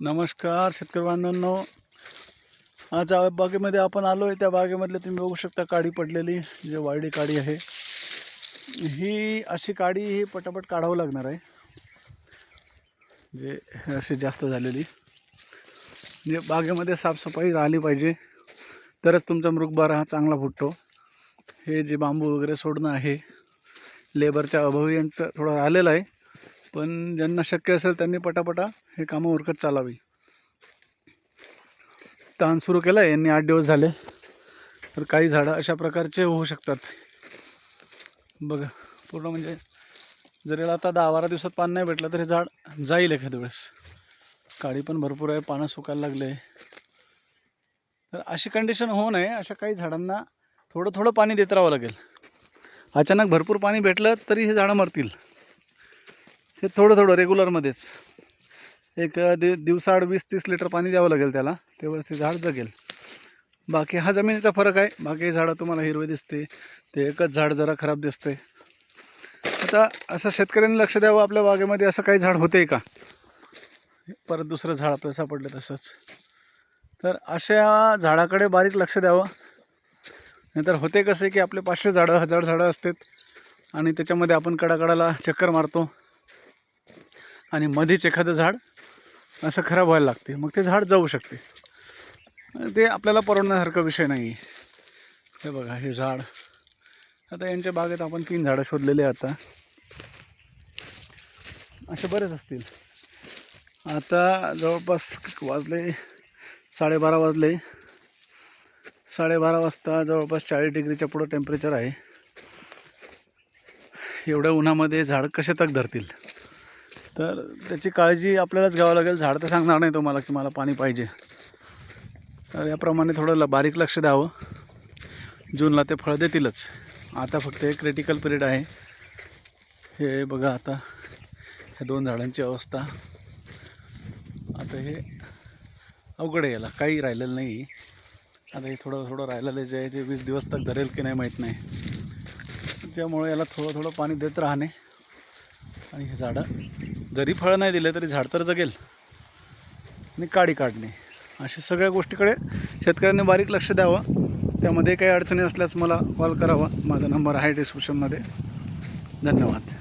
नमस्कार शेतकरी बांधवांनो. आज बागेमध्ये आपण आलो आहे त्या बागेमधले तुम्ही बघू शकता काडी पडलेली जे वायडी काडी आहे. ही अशी काडी ही पटापट काढावं लागणार आहे. जे अशी जास्त झालेली. जे बागेमध्ये साफसफाई राहिली पाहिजे. तरच तुमचा मृगबारा हा चांगला फुटतो. हे जे बांबू वगैरे सोडणं आहे लेबरच्या अभावी यांचं थोडं राहिलेलं आहे. पण ज्यांना शक्य असेल त्यांनी पटापटा हे कामं उरकत चालावी. ताण सुरू केलं आहे यांनी आठ दिवस झाले. तर काही झाडं अशा प्रकारचे होऊ शकतात. बघा पूर्ण म्हणजे जर याला आता दहा बारा दिवसात पान नाही भेटलं तर हे झाड जाईल एखाद्या वेळेस. काळी पण भरपूर आहे पानं सुकायला लागले. तर अशी कंडिशन होऊ नये. अशा काही झाडांना थोडं थोडं पाणी देत राहावं लागेल. अचानक भरपूर पाणी भेटलं तरी हे झाडं मरतील. ते थोडं थोडं रेग्युलरमध्येच एक दि दिवसाआड वीस तीस लिटर पाणी द्यावं लागेल त्याला. तेव्हा ते झाड जगेल. बाकी हा जमिनीचा फरक आहे. बाकी झाडं तुम्हाला हिरवे दिसते. ते एकच झाड जरा खराब दिसते आता असं शेतकऱ्यांनी लक्ष द्यावं आपल्या बागेमध्ये असं काही झाड होते का? परत दुसरं झाड आपलं सापडलं तसंच. तर अशा झाडाकडे बारीक लक्ष द्यावं. नाहीतर होते कसं की आपले पाचशे झाडं हजार झाडं असतात. आणि त्याच्यामध्ये आपण कडाकडाला चक्कर मारतो. आणि मध्येच एखादं झाड असं खराब व्हायला लागते. मग ते झाड जाऊ शकते. ते आपल्याला परवडण्यासारखा विषय नाही हे बघा हे झाड. आता यांच्या बागेत आपण तीन झाडं शोधलेली आहे आता. असे बरेच असतील. आता जवळपास वाजले? साडेबारा वाजले. साडेबारा वाजता जवळपास चाळीस डिग्रीच्या पुढं टेम्परेचर आहे. एवढ्या उन्हामध्ये झाड कसे तक धरतील? तर त्याची काळजी आपल्यालाच घ्यावं लागेल. झाड तर सांगणार नाही तुम्हाला की मला पाणी पाहिजे. तर याप्रमाणे थोडं ल बारीक लक्ष द्यावं. जूनला ते फळ देतीलच. आता फक्त एक क्रिटिकल पिरियड आहे. हे बघा आता. ह्या दोन झाडांची अवस्था. आता हे अवघड आहे याला. काही राहिलेलं नाही आता हे थोडं थोडं राहिलेलं जे आहे ते वीस दिवस तक धरेल की नाही माहीत नाही. त्यामुळे याला थोडं थोडं पाणी देत राहणे. आणि हे झाडं. जरी फळं नाही दिले तरी झाड तर जगेल. आणि काडी काढणे. अशा सगळ्या गोष्टीकडे शेतकऱ्यांनी बारीक लक्ष द्यावं. त्यामध्ये काही अडचणी असल्यास मला कॉल करावा. माझा नंबर आहे डिस्क्रिप्शनमध्ये धन्यवाद.